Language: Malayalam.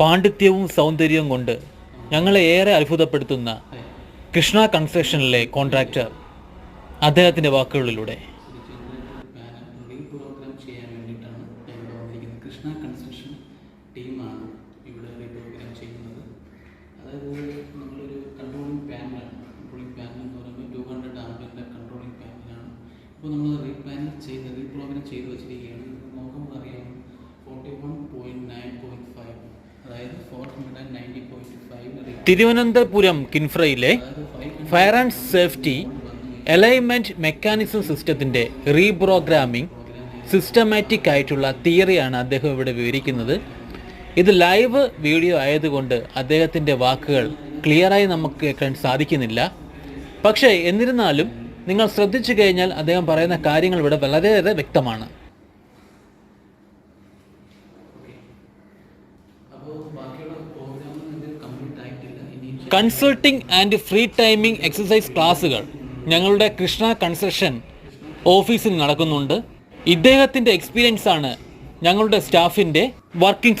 പാണ്ഡിത്യവും സൗന്ദര്യവും കൊണ്ട് ഞങ്ങളെ ഏറെ അത്ഭുതപ്പെടുത്തുന്ന കൃഷ്ണ കൺസ്ട്രക്ഷനിലെ കോൺട്രാക്ടർ അദ്ദേഹത്തിന്റെ വാക്കുകളിലൂടെ. കൃഷ്ണ കൺസ്ട്രക്ഷൻ ടീമാണ് റീപ്രോഗ്രാം ചെയ്യുന്നത് കൺട്രോളിംഗ് കൺട്രോളിംഗ് നമ്മൾ ചെയ്ത് റീപ്രോഗ്രാം ചെയ്ത് വെച്ചിരിക്കുകയാണ് Thiruvananthapuram കിൻഫ്രയിലെ fire and safety alignment mechanism സിസ്റ്റത്തിന്റെ റീപ്രോഗ്രാമിംഗ് സിസ്റ്റമാറ്റിക് ആയിട്ടുള്ള തിയറിയാണ് അദ്ദേഹം ഇവിടെ വിവരിക്കുന്നത്. ഇത് ലൈവ് വീഡിയോ ആയതുകൊണ്ട് അദ്ദേഹത്തിന്റെ വാക്കുകൾ ക്ലിയറായി നമുക്ക് കേൾക്കാൻ സാധിക്കുന്നില്ല. പക്ഷേ എന്നിരുന്നാലും നിങ്ങൾ ശ്രദ്ധിച്ചു കഴിഞ്ഞാൽ അദ്ദേഹം പറയുന്ന കാര്യങ്ങൾ ഇവിടെ വളരെയേറെ വ്യക്തമാണ്. Consulting and free timing exercise ക്ലാസുകൾ ഞങ്ങളുടെ കൃഷ്ണ കൺസ്ട്രക്ഷൻ ഓഫീസിൽ നടക്കുന്നുണ്ട്. ഇദ്ദേഹത്തിന്റെ എക്സ്പീരിയൻസ് ആണ് ഞങ്ങളുടെ സ്റ്റാഫിന്റെ വർക്കിംഗ്